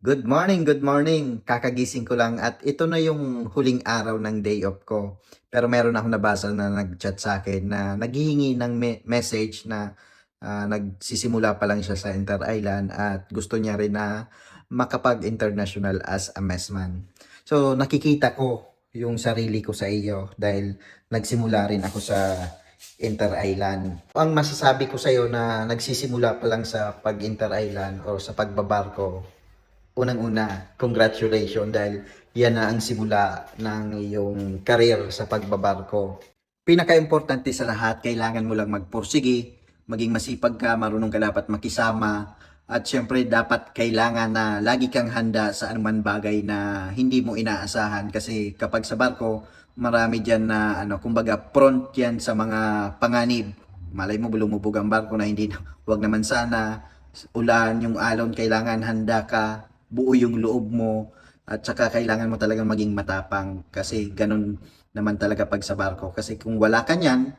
Good morning, good morning. Kakagising ko lang at ito na yung huling araw ng day off ko. Pero meron akong nabasa na nag-chat sa akin na naghihingi ng me- message na ah, nagsisimula pa lang siya sa Inter Island at gusto niya rin na makapag-international as a messman. So nakikita ko yung sarili ko sa iyo dahil nagsimula rin ako sa Inter Island. Ang masasabi ko sa iyo na nagsisimula pa lang sa pag-Inter Island o sa pagbabarko, unang-una, congratulations dahil yan na ang simula ng iyong career sa pagbabarko. Pinaka-importante sa lahat, kailangan mo lang magpursige, maging masipag ka, marunong ka dapat makisama, at syempre dapat kailangan na lagi kang handa sa anuman bagay na hindi mo inaasahan kasi kapag sa barko, marami dyan na ano, kumbaga prone yan sa mga panganib. Malay mo lumubog ang barko na hindi wag naman sana, ulan, yung alon, kailangan handa ka, buo yung loob mo, at saka kailangan mo talagang maging matapang kasi ganun naman talaga pag sa barko. Kasi kung wala ka niyan,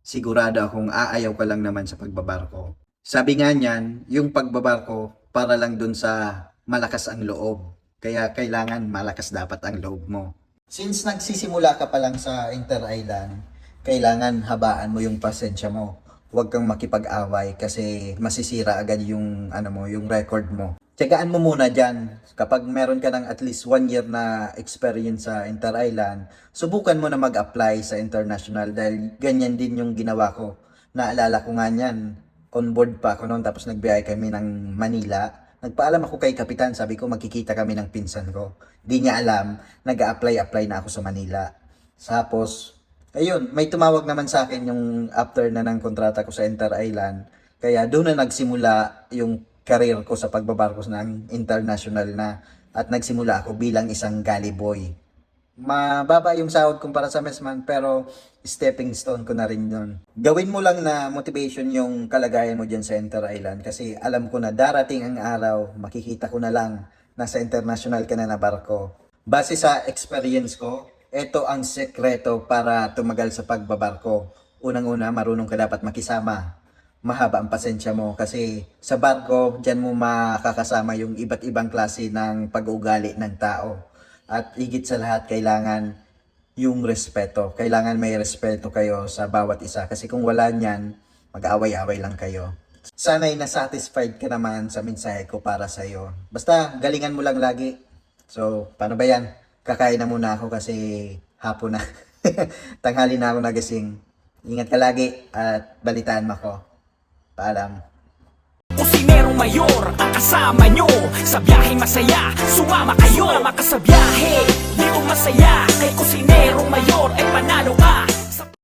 sigurado akong aayaw ka lang naman sa pagbabarko. Sabi nga niyan, yung pagbabarko para lang dun sa malakas ang loob. Kaya kailangan malakas dapat ang loob mo. Since nagsisimula ka pa lang sa Inter Island, kailangan habaan mo yung pasensya mo. Huwag kang makipag-away kasi masisira agad yung ano mo, yung record mo. Tsagaan mo muna dyan. Kapag meron ka ng at least one year na experience sa Inter Island, subukan mo na mag-apply sa international dahil ganyan din yung ginawa ko. Naalala ko nga niyan, on board pa ako noon tapos nagbiyahe kami ng Manila. Nagpaalam ako kay Kapitan, sabi ko magkikita kami ng pinsan ko. Di niya alam, nag-a-apply-apply na ako sa Manila. Tapos, ayun, may tumawag naman sa akin yung after na ng kontrata ko sa Inter Island. Kaya doon na nagsimula yung career ko sa pagbabarkos ng international na at nagsimula ako bilang isang galley boy. Mababa yung sahod kumpara sa messman pero stepping stone ko na rin yun. Gawin mo lang na motivation yung kalagayan mo dyan sa Inter Island kasi alam ko na darating ang araw, makikita ko na lang nasa international ka na na barko. Base sa experience ko, ito ang sekreto para tumagal sa pagbabarko. Unang-una, marunong ka dapat makisama. Mahaba ang pasensya mo kasi sa barko, dyan mo makakasama yung iba't ibang klase ng pag-uugali ng tao. At higit sa lahat, kailangan yung respeto. Kailangan may respeto kayo sa bawat isa. Kasi kung wala niyan, mag-away-away lang kayo. Sana'y na-satisfied ka naman sa mensahe ko para sa iyo. Basta, galingan mo lang lagi. So, paano ba yan? Kakain na muna ako kasi hapon na. Tanghali na ako nagising. Ingat ka lagi at balitaan mo ako. Paalam. Kusinerong mayor ang kasama nyo Sa biyahe masaya, sumama kayo Sumama ka sa biyahe, di masaya Kay kusinerong mayor ay panalo